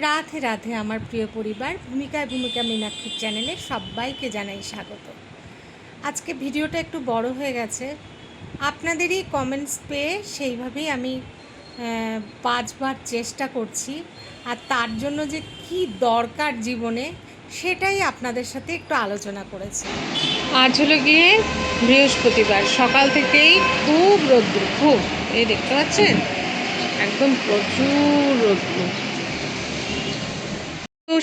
রাধে রাধে আমার প্রিয় পরিবার ভূমিকায় ভূমিকা মীনাক্ষীর চ্যানেলে সবাইকে জানাই স্বাগত। আজকে ভিডিওটা একটু বড় হয়ে গেছে। আপনাদেরই কমেন্টস পেয়ে সেইভাবেই আমি পাঁচবার চেষ্টা করছি। আর তার জন্য যে কি দরকার জীবনে, সেটাই আপনাদের সাথে একটু আলোচনা করেছি। আজ হলো গিয়ে বৃহস্পতিবার, সকাল থেকেই খুব রোদ্দুর, খুব। এই দেখতে পাচ্ছেন? একদম প্রচুর রোদ্দুর। তো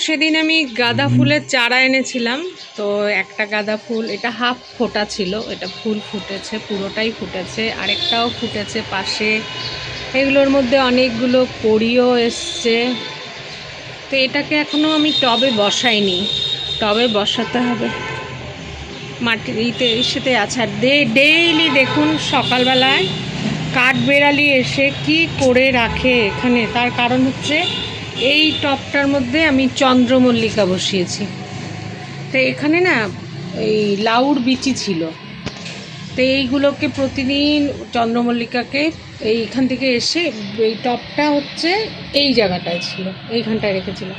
সেদিন আমি গাঁদা ফুলের চারা এনেছিলাম। তো একটা গাঁদা ফুল এটা হাফ ফোটা ছিল এটা ফুল ফুটেছে পুরোটাই ফুটেছে আরেকটাও ফুটেছে পাশে। এগুলোর মধ্যে অনেকগুলো কড়িও এসছে। তো এটাকে এখনও আমি টবে বসাইনি। টবে বসাতে হবে। মাটির ইতে ইসেতে আছে। আর ডেইলি দেখুন সকালবেলায় কাঠবেড়ালি এসে কি করে রাখে এখানে। তার কারণ হচ্ছে এই টপটার মধ্যে আমি চন্দ্রমল্লিকা বসিয়েছি। তো এখানে না, এই লাউর বিচি ছিল। তো এইগুলোকে প্রতিদিন চন্দ্রমল্লিকাকে এইখান থেকে এসে এই টপটা হচ্ছে এই জায়গাটায় ছিল, এইখানটায় রেখেছিল।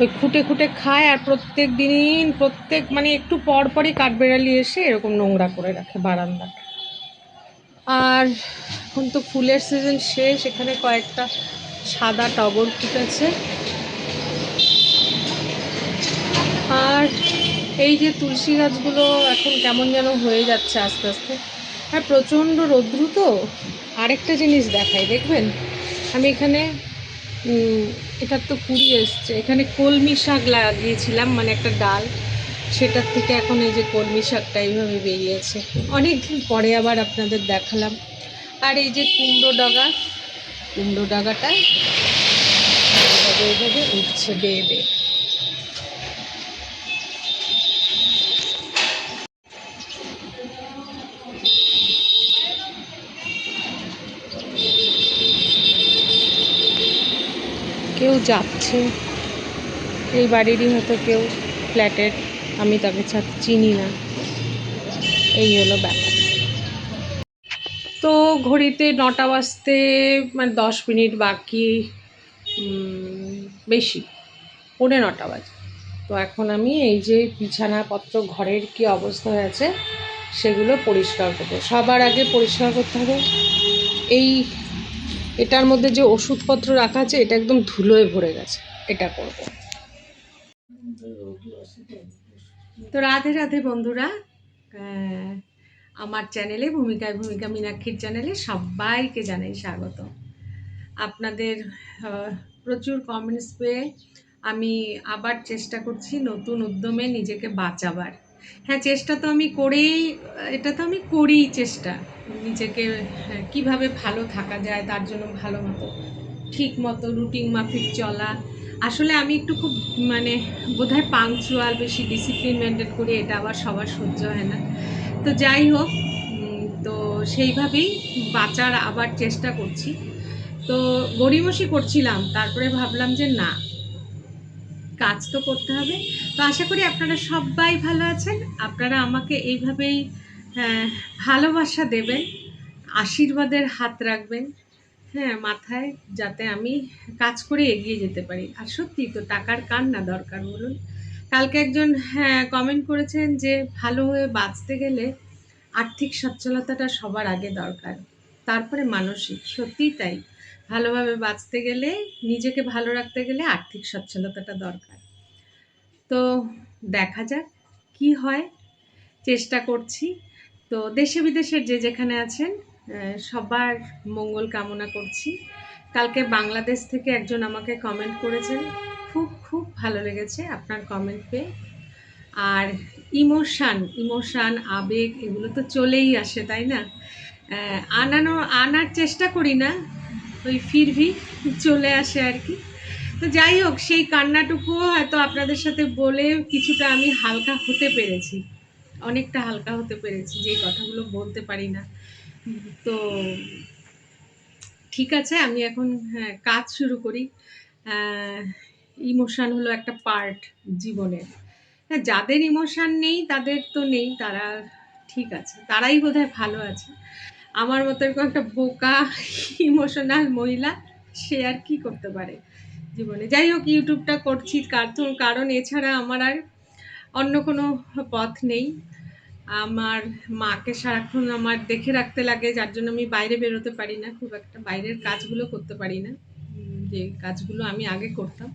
ওই খুঁটে খুঁটে খায় আর প্রত্যেক দিন, প্রত্যেক মানে একটু পর পরই কাঠবেড়ালি এসে এরকম নোংরা করে রাখে বারান্দাটা। আর এখন তো ফুলের সিজন শেষ, এখানে কয়েকটা সাদা টগর ফুটেছে। আর এই যে তুলসী গাছগুলো এখন কেমন যেন হয়ে যাচ্ছে আস্তে আস্তে। আর প্রচণ্ড রৌদ্র তো। আরেকটা জিনিস দেখাই, দেখবেন? আমি এখানে এটার তো কুড়ি এসছে। এখানে কলমি শাক লাগিয়েছিলাম মানে একটা ডাল। সেটার থেকে এখন এই যে কলমি শাকটা এইভাবে বেরিয়েছে। অনেক পরে আবার আপনাদের দেখালাম। আর এই যে কুমড়ো ডগা কুমড়ো ডাগাটা এইভাবে এইভাবে উঠছে, বেয়ে বেয়ে। কেউ যাচ্ছে, এই বাড়িরই হয়তো কেউ, ফ্ল্যাটের, আমি তাকে চিনি না। এই হলো ব্যাপার। তো ঘড়িতে নটা বাজতে মানে দশ মিনিট বাকি বেশি পৌনে নটা বাজে। তো এখন আমি এই যে বিছানাপত্র ঘরের কি অবস্থা হয়েছে সেগুলো পরিষ্কার করব। সবার আগে পরিষ্কার করতে হবে। এই এটার মধ্যে যে ওষুধপত্র রাখা আছে এটা একদম ধুলোয় ভরে গেছে। এটা করব। তো রাধে রাধে বন্ধুরা। আমার চ্যানেলে ভূমিকায় ভূমিকা মীনাক্ষীর চ্যানেলে সবাইকে জানাই স্বাগত। আপনাদের প্রচুর কমেন্টস পেয়ে আমি আবার চেষ্টা করছি নতুন উদ্যমে নিজেকে বাঁচাবার। হ্যাঁ চেষ্টা তো আমি করেই এটা তো আমি করি চেষ্টা নিজেকে হ্যাঁ, কীভাবে ভালো থাকা যায় তার জন্য ভালো মতো ঠিক মতো রুটিন মাফিক চলা। আসলে আমি একটু খুব মানে বোধহয় পাংচুয়াল বেশি ডিসিপ্লিন মেনটেন করি এটা আবার সবার সহ্য হয় না। তো যাই হোক তো সেইভাবেই বাঁচার আবার চেষ্টা করছি। তো গড়িমসি করছিলাম তারপরে ভাবলাম যে না কাজ তো করতে হবে। তো আশা করি আপনারা সবাই ভালো আছেন। আপনারা আমাকে এইভাবেই আহ, ভালোবাসা দেবেন আশীর্বাদের হাত রাখবেন হ্যাঁ মাথায় যাতে আমি কাজ করে এগিয়ে যেতে পারি। আর সত্যি তো টাকার কার না দরকার বলুন। কালকে একজন হ্যাঁ কমেন্ট করেছেন যে ভালো হয়ে বাঁচতে গেলে আর্থিক সচ্ছলতাটা সবার আগে দরকার। তারপরে মানসিক, সত্যিই তাই। ভালোভাবে বাঁচতে গেলে, নিজেকে ভালো রাখতে গেলে আর্থিক সচ্ছলতাটা দরকার। তো দেখা যাক কি হয়, চেষ্টা করছি। তো দেশে বিদেশের যে যেখানে আছেন সবার মঙ্গল কামনা করছি। কালকে বাংলাদেশ থেকে একজন আমাকে কমেন্ট করেছেন। খুব খুব ভালো লেগেছে আপনার কমেন্ট পেয়ে। আর ইমোশান ইমোশান, আবেগ এগুলো তো চলেই আসে, তাই না? আনানো, আনার চেষ্টা করি না, ওই ফিরভি চলে আসে আর কি। তো যাই হোক, সেই কান্নাটুকুও হয়তো আপনাদের সাথে বলে কিছুটা আমি হালকা হতে পেরেছি। অনেকটা হালকা হতে পেরেছি, যে কথাগুলো বলতে পারি না। তো ঠিক আছে আমি এখন হ্যাঁ, কাজ শুরু করি। ইমোশান হলো একটা পার্ট জীবনের। হ্যাঁ যাদের ইমোশান নেই তাদের তো নেই তারা ঠিক আছে তারাই বোধহয় ভালো আছে। আমার মতো এরকম একটা বোকা ইমোশনাল মহিলা সে আর কি করতে পারে জীবনে? যাই হোক ইউটিউবটা করছি কারণ এছাড়া আমার আর অন্য কোনো পথ নেই। আমার মাকে সারাক্ষণ আমার দেখে রাখতে লাগে, যার জন্য আমি বাইরে বেরোতে পারি না, খুব একটা বাইরের কাজগুলো করতে পারি না যে কাজগুলো আমি আগে করতাম।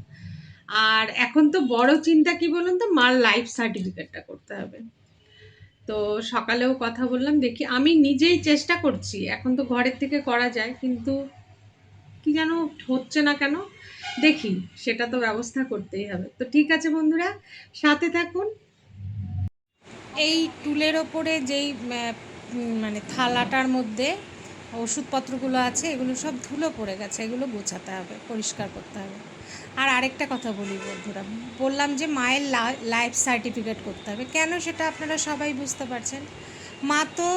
আর এখন তো বড় চিন্তা কি বলুন তো, মার লাইফ সার্টিফিকেটটা করতে হবে। তো সকালেও কথা বললাম, দেখি আমি নিজেই চেষ্টা করছি, এখন তো ঘরের থেকে করা যায়, কিন্তু কি যেন হচ্ছে না কেন, দেখি, সেটা তো ব্যবস্থা করতেই হবে। তো ঠিক আছে বন্ধুরা, সাথে থাকুন এই টুলের ওপরে যেই মানে থালাটার মধ্যে ওষুধপত্রগুলো আছে, এগুলো সব ধুলো পড়ে গেছে, এগুলো গোছাতে হবে, পরিষ্কার করতে হবে। আর আরেকটা কথা বলি বন্ধুরা, বললাম যে মায়ের লাইফ সার্টিফিকেট করতে হবে, কেন সেটা আপনারা সবাই বুঝতে পারছেন? মা তো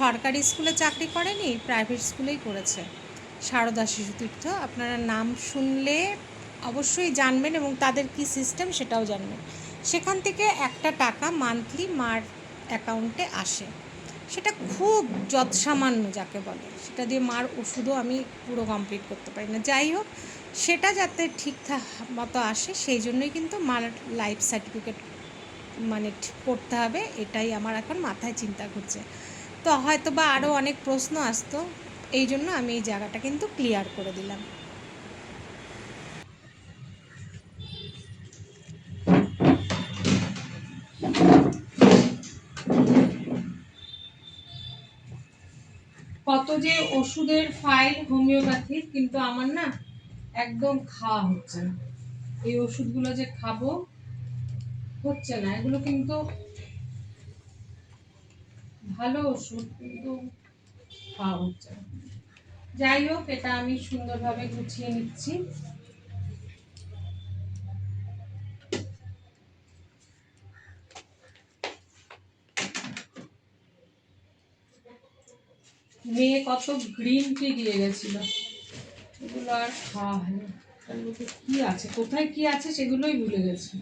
সরকারি স্কুলে চাকরি করেনি প্রাইভেট স্কুলেই করেছে। সারদা শিশুতীর্থ আপনারা নাম শুনলে অবশ্যই জানবেন এবং তাদের কি সিস্টেম সেটাও জানবেন। সেখান থেকে একটা টাকা মান্থলি মার অ্যাকাউন্টে আসে। সেটা খুব যৎসামান্য যাকে বলে। সেটা দিয়ে মার ওষুধও আমি পুরো কমপ্লিট করতে পারি না। যাই হোক, সেটা যাতে ঠিকঠাক মতো আসে, সেই জন্যই কিন্তু মার লাইফ সার্টিফিকেট মানে করতে হবে। এটাই আমার এখন মাথায় চিন্তা করছে তো হয়তো বা আরও অনেক প্রশ্ন আসতো। এই জন্য আমি এই জায়গাটা কিন্তু ক্লিয়ার করে দিলাম। কত যে ওষুধের ফাইল হোমিওপ্যাথির কিন্তু আমার না একদম খাওয়া হচ্ছে না। এই ওষুধগুলো যে খাব, হচ্ছে না। এগুলো কিন্তু ভালো ওষুধ, কিন্তু খাওয়া হচ্ছে না। যাই হোক, এটা আমি সুন্দরভাবে গুছিয়ে নিচ্ছি। মেয়ে কত গ্রিন টি দিয়ে গেছিল। এগুলো আর খাওয়া হয়নি। কি আছে? কোথায় কি আছে সেগুলোই ভুলে গেছি।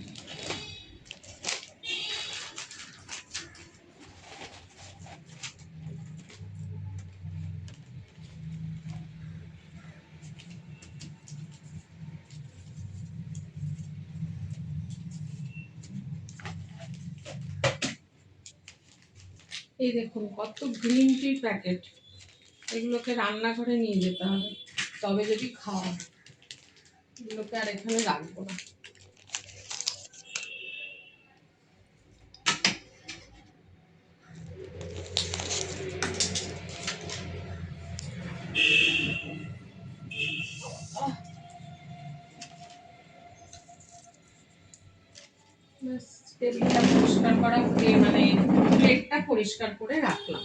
এই দেখুন, কত গ্রিন টির প্যাকেট এগুলোকে রান্না রান্নাঘরে নিয়ে যেতে হবে। তবে যদি খাওয়া এগুলোকে আর এখানে রাখব না। পরিষ্কার করা মানে প্লেটটা পরিষ্কার করে রাখলাম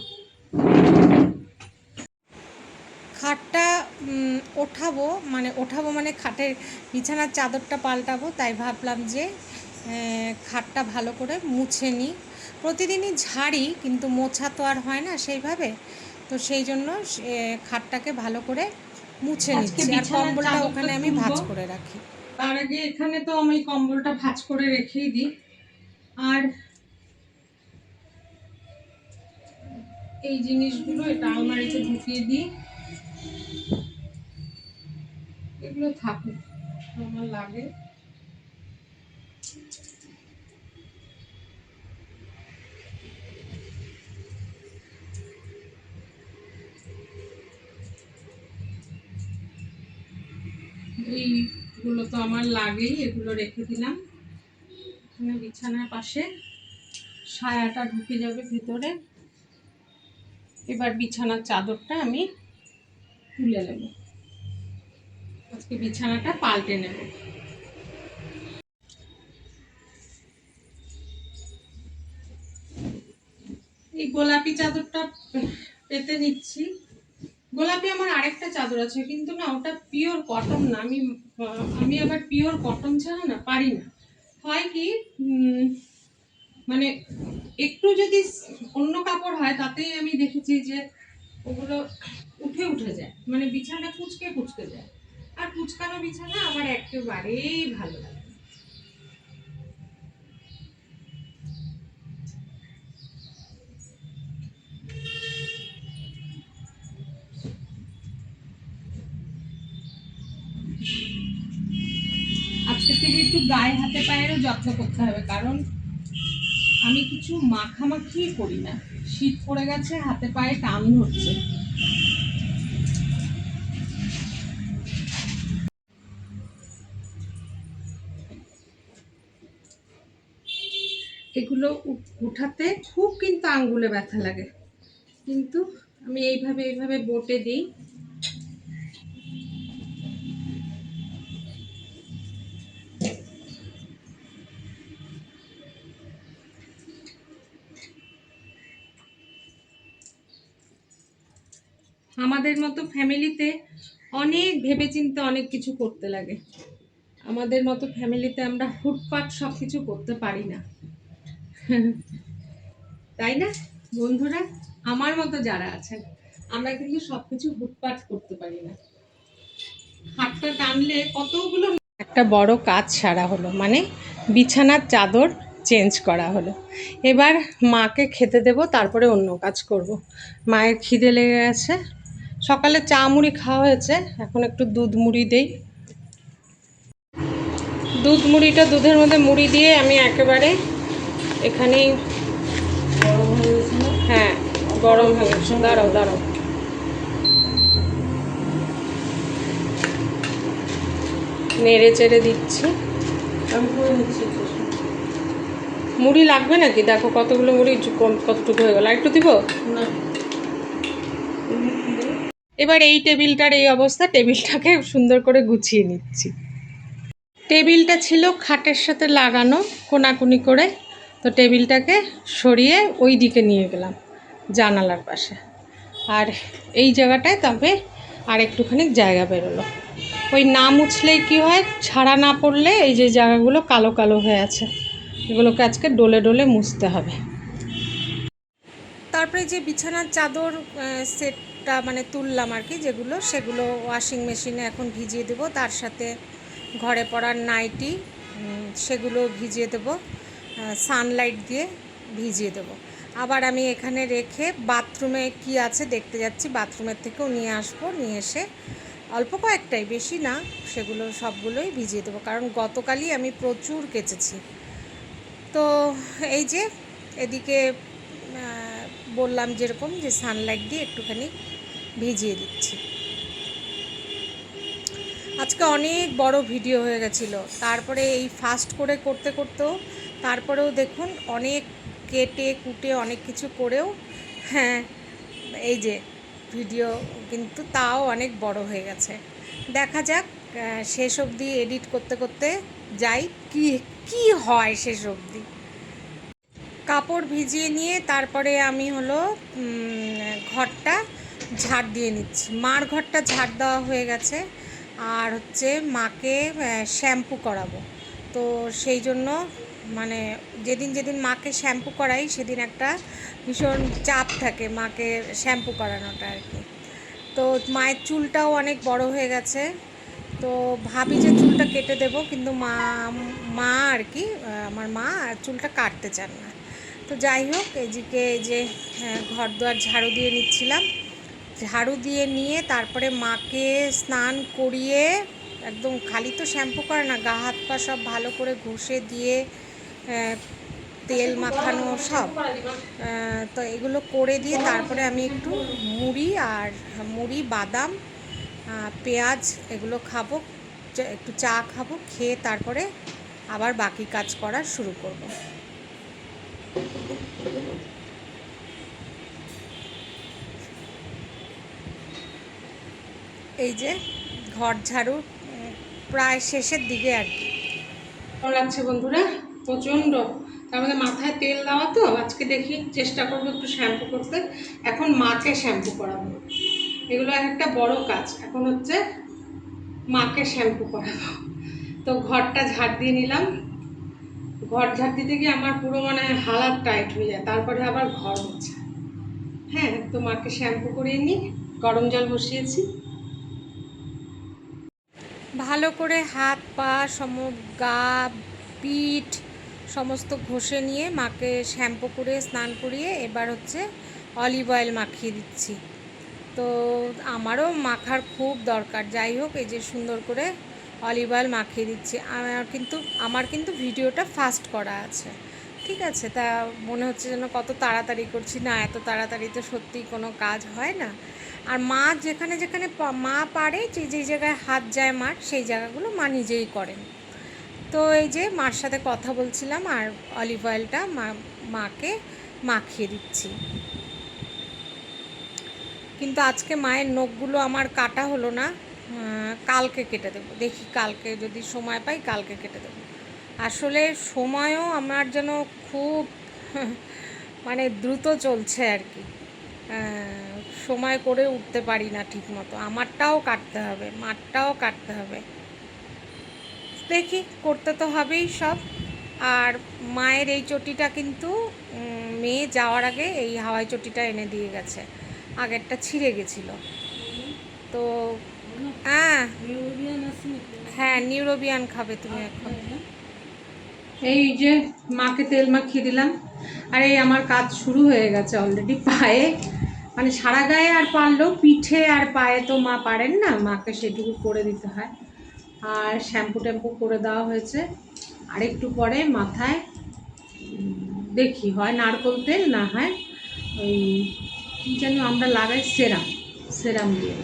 খাটটা উম, ওঠাবো মানে ওঠাবো মানে খাটের বিছানার চাদরটা পাল্টাবো তাই ভাবলাম যে খাটটা ভালো করে মুছে নিই। প্রতিদিনই ঝাড়ি কিন্তু মোছা তো আর হয় না সেইভাবে। তো সেই জন্য খাটটাকে ভালো করে মুছে নিচ্ছি। আর কম্বলটা ওখানে আমি ভাঁজ। করে রাখি। তার আগে এখানে তো আমি কম্বলটা ভাঁজ করে রেখেই দিই। আর এই জিনিসগুলো এটা আলমারিতে ঢুকিয়ে দিই। এগুলো থাকুক, আমার লাগে। এইগুলো তো আমার লাগেই, এগুলো রেখে দিলাম। এখানে বিছানার পাশে সায়াটা ঢুকে যাবে ভিতরে। এবার বিছানার চাদরটা আমি তুলে নেব। আজকে বিছানাটা পাল্টে নেব। এই গোলাপি চাদরটা পেতে নিচ্ছি। গোলাপি আমার আরেকটা চাদর আছে, কিন্তু না ওটা পিওর কটন না। আমি আমি আবার পিওর কটন ছাড়া না পারি না। হয় কি মানে একটু যদি অন্য কাপড় হয়, তাতেই আমি দেখেছি যে ওগুলো উঠে উঠে যায়। মানে বিছানা কুচকে কুচকে যায়। কুচকানো বিছানা আমার একেবারেই ভালো লাগে গায়ে হাতে পায়েরও যত্ন করতে হবে, কারণ আমি কিছু মাখামাখি করি না। শীত পড়ে গেছে, হাতে পায়ে টান ধরছে এগুলো উঠাতে খুব কিন্তু আঙ্গুলে ব্যথা লাগে। কিন্তু আমি এইভাবে এইভাবে বোটে দিই। আমাদের মতো ফ্যামিলিতে অনেক ভেবেচিন্তে অনেক কিছু করতে লাগে। আমাদের মতো ফ্যামিলিতে আমরা হুটপাট সব কিছু করতে পারি না। তাই না? বন্ধুরা, আমার মতো যারা আছেন, আমরা কিন্তু সব কিছু হুটপাট করতে পারি না। হাতটা টানলে কতগুলো একটা বড় কাজ সারা হলো মানে বিছানার চাদর চেঞ্জ করা হলো। এবার মাকে খেতে দেব, তারপরে অন্য কাজ করব। মায়ের খিদে লেগে গেছে। সকালে চা মুড়ি খাওয়া হয়েছে, এখন একটু দুধ মুড়ি দেই। দুধ মুড়িটা দুধের মধ্যে মুড়ি দিয়ে আমি একেবারে এখানেই গরম হয়ে হ্যাঁ গরম হয়ে গেছে। দাঁড়াও দাঁড়াও। নেড়ে চেড়ে দিচ্ছি। মুড়ি লাগবে নাকি? দেখো কতগুলো মুড়ি কতটুকু হয়ে গেল। একটু দিব? এবার এই টেবিলটার এই অবস্থা। টেবিলটাকে সুন্দর করে গুছিয়ে নিচ্ছি। টেবিলটা ছিল খাটের সাথে লাগানো কোনাকুনি করে। তো টেবিলটাকে সরিয়ে ওই দিকে নিয়ে গেলাম জানালার পাশে। আর এই জায়গাটায় তবে আর একটুখানি জায়গা বেরোলো। ওই না মুছলেই কী হয়? ছাড়া না পড়লে এই যে জায়গাগুলো কালো কালো হয়ে আছে, এগুলোকে আজকে ডলে ডলে মুছতে হবে। তারপরে যে বিছানার চাদর সেটটা মানে তুললাম আর কি, যেগুলো, সেগুলো ওয়াশিং মেশিনে এখন ভিজিয়ে দেবো। তার সাথে ঘরে পড়ার নাইটি সেগুলো ভিজিয়ে দেবো। সানলাইট দিয়ে ভিজিয়ে দেবো। আবার আমি এখানে রেখে বাথরুমে কি আছে দেখতে যাচ্ছি। বাথরুমের থেকেও নিয়ে আসব, নিয়ে এসে অল্প কয়েকটাই, বেশি না, সেগুলো সবগুলোই ভিজিয়ে দেবো। কারণ গতকালই আমি প্রচুর কেচেছি। তো এই যে এদিকে বললাম যেরকম যে সানলাইট দিয়ে একটুখানি ভিজিয়ে দিচ্ছি। আজকে অনেক বড় ভিডিও হয়ে গেছিল। তারপরে এই ফাস্ট করে করতে, করতেও তারপরেও দেখুন অনেক কেটে কুটে অনেক কিছু করেও হ্যাঁ এই যে ভিডিও কিন্তু তাও অনেক বড় হয়ে গেছে। দেখা যাক শেষ অবধি এডিট করতে করতে যাই, কি কি হয় শেষ অবধি। কাপড় ভিজিয়ে নিয়ে তারপরে আমি হলো ঘরটা ঝাড় দিয়ে নিচ্ছি। মার ঘরটা ঝাড় দেওয়া হয়ে গেছে আর হচ্ছে মাকে শ্যাম্পু করাবো। তো সেই জন্য মানে যেদিন যেদিন মাকে শ্যাম্পু করাই সেদিন একটা ভীষণ চাপ থাকে মাকে শ্যাম্পু করানোটা আর কি। তো মায়ের চুলটাও অনেক বড় হয়ে গেছে। তো ভাবি যে চুলটা কেটে দেব কিন্তু মা মা আর কি আমার মা চুলটা কাটতে চান না। তো যাই হোক এদিকে যে হ্যাঁ, ঘর দুয়ার ঝাড়ু দিয়ে নিচ্ছিলাম। ঝাড়ু দিয়ে নিয়ে তারপরে মাকে স্নান করিয়ে একদম খালি তো শ্যাম্পু করে না গা হাত পা সব ভালো করে ঘষে দিয়ে তেল মাখানো সব। তো এগুলো করে দিয়ে তারপরে আমি একটু মুড়ি আর মুড়ি, বাদাম পেঁয়াজ এগুলো খাব একটু চা খাব, খেয়ে তারপরে আবার বাকি কাজ করা শুরু করব। এই যে ঘর ঝাড়ু প্রায় শেষের দিকে আর কি। বন্ধুরা? প্রচণ্ড। তার মধ্যে মাথায় তেল দেওয়া তো, আজকে দেখি চেষ্টা করব একটু শ্যাম্পু করতে। এখন মাকে শ্যাম্পু করাবো। এগুলো একটা বড় কাজ। এখন হচ্ছে মাকে শ্যাম্পু করাবো। তো ঘরটা ঝাড় দিয়ে নিলাম। ঘর ঝাড় দিতে গিয়ে আমার পুরো মানে হালাত টাইট হয়ে যায়। তারপরে আবার ঘর হচ্ছে হ্যাঁ তো মাকে শ্যাম্পু করিয়ে নিই। গরম জল বসিয়েছি। ভালো করে হাত পা সম গা, পিঠ সমস্ত ঘষে নিয়ে মাকে শ্যাম্পু করে স্নান করিয়ে এবার হচ্ছে অলিভ অয়েল মাখিয়ে দিচ্ছি। তো আমারও মাখার খুব দরকার। যাই হোক, এই যে সুন্দর করে অলিভ অয়েল মাখিয়ে দিচ্ছি। আমার কিন্তু আমার কিন্তু ভিডিওটা ফাস্ট করা আছে। ঠিক আছে? তা মনে হচ্ছে যেন কত তাড়াতাড়ি করছি। না, এত তাড়াতাড়ি তো সত্যিই কোনো কাজ হয় না। আর মা যেখানে যেখানে মা পারে, যে যেই জায়গায় হাত যায় মার, সেই জায়গাগুলো মা নিজেই করেন। তো এই যে মার সাথে কথা বলছিলাম আর অলিভ অয়েলটা মা, মাকে মাখিয়ে দিচ্ছি। কিন্তু আজকে মায়ের নখগুলো আমার কাটা হলো না কালকে কেটে দেবো। দেখি কালকে যদি সময় পাই কালকে কেটে দেবো। আসলে সময়ও আমার যেন খুব মানে দ্রুত চলছে আর কি। সময় করে উঠতে পারি না ঠিক মতো আমারটাও কাটতে হবে, মারটাও কাটতে হবে। দেখি, করতে তো হবেই সব। আর মায়ের এই চটিটা কিন্তু মেয়ে যাওয়ার আগে এই হাওয়াই চটিটা এনে দিয়ে গেছে। আগেরটা ছিঁড়ে গেছিল। তো হ্যাঁ। হ্যাঁ নিউরোবিয়ান খাবে তুমি এখন। এই যে মাকে তেল মাখিয়ে দিলাম। আর এই আমার কাজ শুরু হয়ে গেছে অলরেডি পায়ে। মানে সারা গায়ে আর পারলেও পিঠে আর পায়ে তো মা পারেন না। মাকে সেটুকু করে দিতে হয়। আর শ্যাম্পু ট্যাম্পু করে দেওয়া হয়েছে। আর একটু পরে মাথায় দেখি হয় নারকোল তেল না হয় ওই কী যেন আমরা লাগাই সেরাম সেরাম দিয়ে।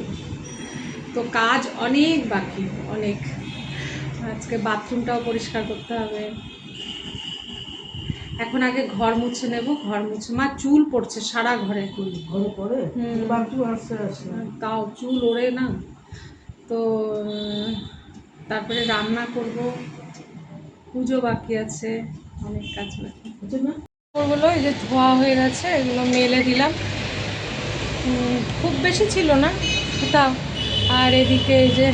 তো কাজ অনেক বাকি অনেক। আজকে বাথরুমটাও পরিষ্কার করতে হবে। এখন আগে ঘর মুছে নেব ঘর মুছে মা চুল পড়ছে সারা ঘরে। ঘরে পড়ে? তাও চুল ওড়ে না। তো তারপরে রান্না করব। পুজো বাকি আছে, অনেক কাজ বাকি। না কাপড়গুলো এই যে ধোয়া হয়ে গেছে, এগুলো মেলে দিলাম। খুব বেশি ছিল না তাও আর এদিকে এই যে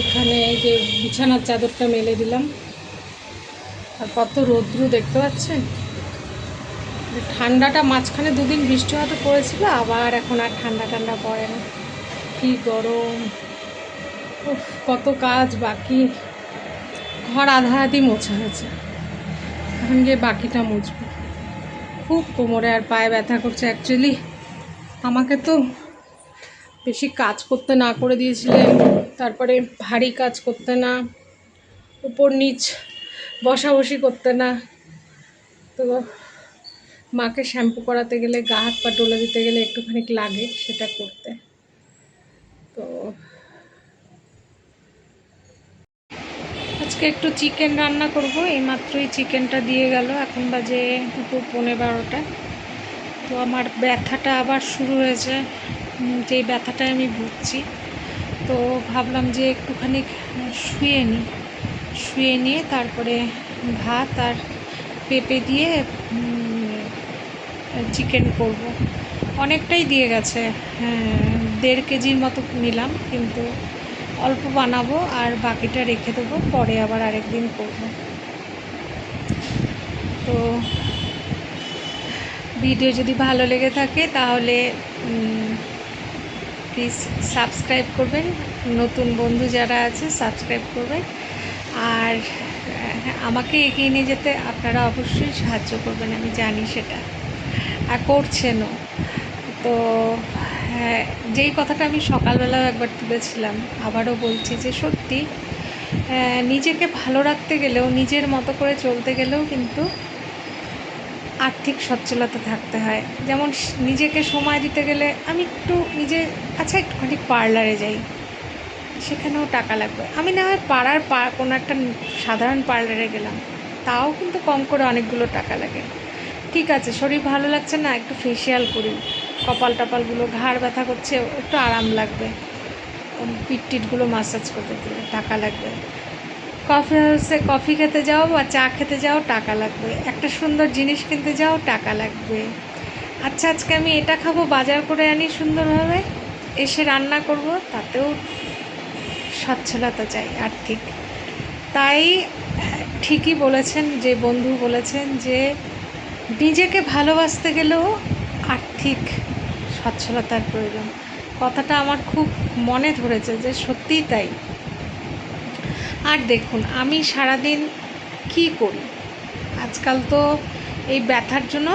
এখানে এই যে বিছানার চাদরটা মেলে দিলাম। আর কত রৌদ্র দেখতে পাচ্ছেন? ঠান্ডাটা মাঝখানে দুদিন বৃষ্টি হয়তো পড়েছিল, আবার এখন আর ঠান্ডা ঠান্ডা পড়ে না। কি গরম। কত কাজ বাকি। ঘর আধা আধি মোছা হয়েছে। এখন গিয়ে বাকিটা মুছবো। খুব কোমরে আর পায়ে ব্যথা করছে অ্যাকচুয়ালি আমাকে তো বেশি কাজ করতে না করে দিয়েছিলেন তারপরে ভারী কাজ করতে না, উপর নিচ বসাবসি করতে না। তো মাকে শ্যাম্পু করাতে গেলে গা হাত পা ডলে দিতে গেলে একটুখানি লাগে সেটা করতে। তো আজকে একটু চিকেন রান্না করব। এইমাত্রই চিকেনটা দিয়ে গেল। এখন বাজে দুপুর পৌনে বারোটা। তো আমার ব্যথাটা আবার শুরু হয়েছে। উম, যেই ব্যথাটায় আমি ভুগছি। তো ভাবলাম যে একটুখানি শুয়ে নিই শুয়ে নিয়ে তারপরে ভাত আর পেঁপে দিয়ে চিকেন করব। অনেকটাই দিয়ে গেছে। হ্যাঁ, দেড় কেজির মতো নিলাম কিন্তু অল্প বানাবো আর বাকিটা রেখে দেবো পরে আবার আরেকদিন করব। তো ভিডিও যদি ভালো লেগে থাকে তাহলে প্লিজ সাবস্ক্রাইব করবেন। নতুন বন্ধু যারা আছে সাবস্ক্রাইব করবেন। আর আহ, আমাকে এগিয়ে নিয়ে যেতে আপনারা অবশ্যই সাহায্য করবেন আমি জানি সেটা। আর করছেনও। তো হ্যাঁ যেই কথাটা আমি সকালবেলাও একবার তুলেছিলাম, আবারও বলছি যে সত্যি নিজেকে ভালো রাখতে গেলেও, নিজের মতো করে চলতে গেলেও কিন্তু আর্থিক সচ্ছলতা থাকতে হয়। যেমন নিজেকে সময় দিতে গেলে আমি একটু নিজে আচ্ছা একটুখানি পার্লারে যাই, সেখানেও টাকা লাগবে। আমি না হয় পাড়ার পা, কোনো একটা সাধারণ পার্লারে গেলাম, তাও কিন্তু কম করে অনেকগুলো টাকা লাগে। ঠিক আছে, শরীর ভালো লাগছে না, একটু ফেসিয়াল করি। কপাল টপালগুলো ঘাড় ব্যথা করছে, একটু আরাম লাগবে। পিঠ টিটগুলো মাসাজ করতে দিলে টাকা লাগবে। কফি হাউসে কফি খেতে যাও বা চা খেতে যাও, টাকা লাগবে। একটা সুন্দর জিনিস কিনতে যাও, টাকা লাগবে। আচ্ছা আজকে আমি এটা খাব, বাজার করে আনি সুন্দরভাবে। এসে রান্না করব, তাতেও সচ্ছলতা চাই আর্থিক। তাই, ঠিকই বলেছেন, যে বন্ধু বলেছেন যে, নিজেকে ভালোবাসতে গেলেও আর্থিক সচ্ছলতার প্রয়োজন। কথাটা আমার খুব মনে ধরেছে যে সত্যিই তাই। আর দেখুন, আমি সারাদিন কি করি? আজকাল তো এই ব্যথার জন্য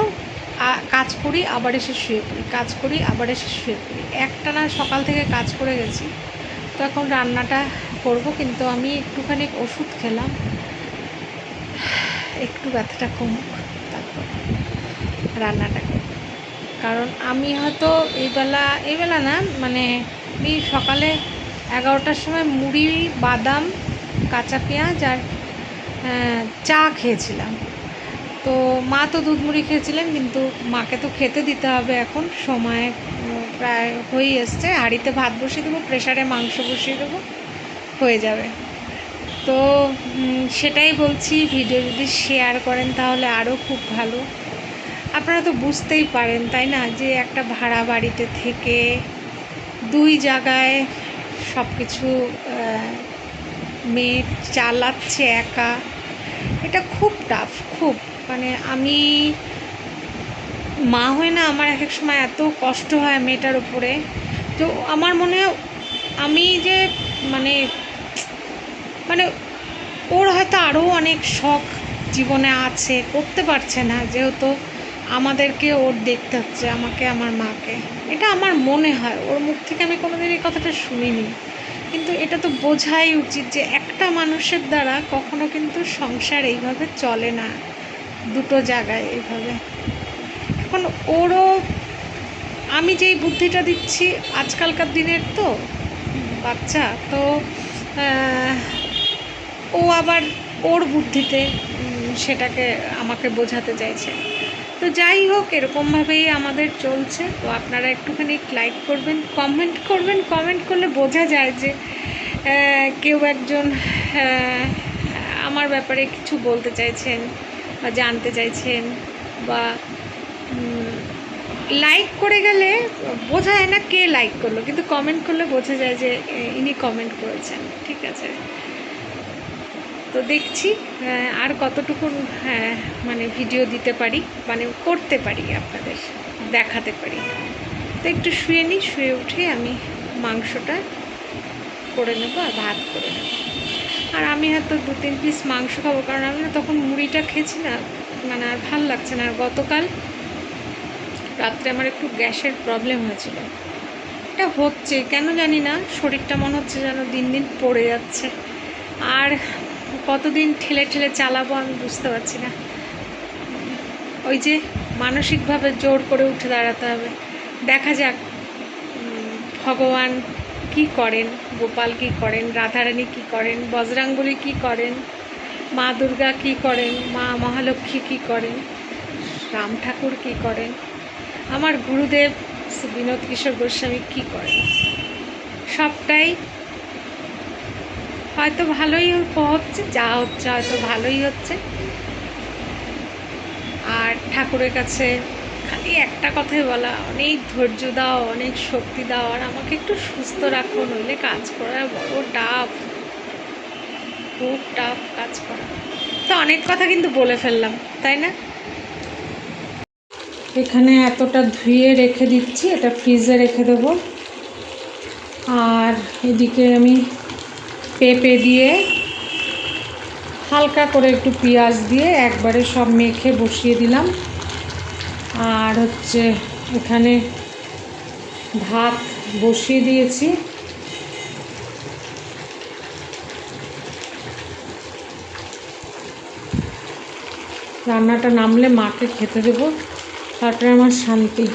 কাজ করি, আবার এসে শুয়ে পড়ি। কাজ করি, আবার এসে শুয়ে পড়ি। একটানা সকাল থেকে কাজ করে গেছি। তো এখন রান্নাটা করব, কিন্তু আমি একটুখানি ওষুধ খেলাম। একটু ব্যথাটা কমুক, তারপর রান্নাটা কারণ আমি হয়তো এই বেলা এই বেলা না মানে আমি সকালে এগারোটার সময় মুড়ি, বাদাম, কাঁচা পেঁয়াজ আর চা খেয়েছিলাম। তো মা তো দুধ মুড়ি খেয়েছিলেন, কিন্তু মাকে তো খেতে দিতে হবে এখন। সময় প্রায় হয়েই এসছে। হাঁড়িতে ভাত বসিয়ে দেবো প্রেশারে মাংস বসিয়ে দেবো, হয়ে যাবে। তো সেটাই বলছি, ভিডিও যদি শেয়ার করেন তাহলে আরও খুব ভালো। আপনারা তো বুঝতেই পারেন, তাই না? যে একটা ভাড়া বাড়িতে থেকে দুই জায়গায় সব কিছু মেয়ে চালাচ্ছে একা, এটা খুব টাফ খুব। মানে আমি মা হয় না আমার এক এক সময় এত কষ্ট হয় মেয়েটার উপরে। তো আমার মনে আমি যে মানে মানে ওর হয়তো আরও অনেক শখ জীবনে আছে, করতে পারছে না, যেহেতু আমাদেরকে ওর দেখতে হচ্ছে, আমাকে, আমার মাকে। এটা আমার মনে হয়, ওর মুখ থেকে আমি কোনোদিন এই কথাটা শুনিনি। কিন্তু এটা তো বোঝাই উচিত যে একটা মানুষের দ্বারা কখনো কিন্তু সংসার এইভাবে চলে না, দুটো জায়গায় এইভাবে। এখন ওরও, আমি যেই বুদ্ধিটা দিচ্ছি, আজকালকার দিনের তো বাচ্চা, তো ও আবার ওর বুদ্ধিতে সেটাকে আমাকে বোঝাতে চাইছে। যাই হোক, এরকমভাবেই আমাদের চলছে। তো আপনারা একটুখানি লাইক করবেন কমেন্ট করবেন। কমেন্ট করলে বোঝা যায় যে কেউ একজন আমার ব্যাপারে কিছু বলতে চাইছেন বা জানতে চাইছেন বা লাইক করে গেলে বোঝা যায় না কে লাইক করল। কিন্তু কমেন্ট করলে বোঝা যায় যে ইনি কমেন্ট করেছেন। ঠিক আছে? তো দেখছি আর কতটুকু হ্যাঁ মানে ভিডিও দিতে পারি। মানে করতে পারি আপনাদের, দেখাতে পারি। তো একটু শুয়ে নিই, শুয়ে উঠে আমি মাংসটা করে নেব আর ভাত করে নেব। আর আমি হয়তো দু তিন পিস মাংস খাব, কারণ আমি না তখন মুড়িটা খেয়েছি না মানে আর ভালো লাগছে না। আর গতকাল রাত্রে আমার একটু গ্যাসের প্রবলেম হয়েছিল। এটা হচ্ছে, কেন জানি না, শরীরটা মনে হচ্ছে যেন দিন দিন পড়ে যাচ্ছে। আর কতদিন ঠেলে ঠেলে চালাবো আমি বুঝতে পারছি না। ওই যে মানসিকভাবে জোর করে উঠে দাঁড়াতে হবে। দেখা যাক ভগবান কি করেন, গোপাল কি করেন, রাধারানী কি করেন বজরাঙ্গলি কি করেন, মা দুর্গা কি করেন, মা মহালক্ষ্মী কি করেন, রাম ঠাকুর কি করেন, আমার গুরুদেব বিনোদ কিশোর গোস্বামী কি করেন? সবটাই হয়তো ভালোই হচ্ছে, যা হচ্ছে হয়তো ভালোই হচ্ছে। আর ঠাকুরের কাছে খালি একটা কথাই বলা, অনেক ধৈর্য দাও, অনেক শক্তি দাও, আর আমাকে একটু সুস্থ রাখো, নইলে কাজ করা বড় টাফ খুব টাফ কাজ করা। তো অনেক কথা কিন্তু বলে ফেললাম, তাই না? এখানে এতটা ধুয়ে রেখে দিচ্ছি, এটা ফ্রিজে রেখে দেব। আর এদিকে আমি পেঁপে দিয়ে হালকা করে একটু পেঁয়াজ দিয়ে একবারে সব মেখে বসিয়ে দিলাম। আর হচ্ছে এখানে ভাত বসিয়ে দিয়েছি। রান্নাটা নামলে মাকে খেতে দেবো, তারপরে আমার শান্তি।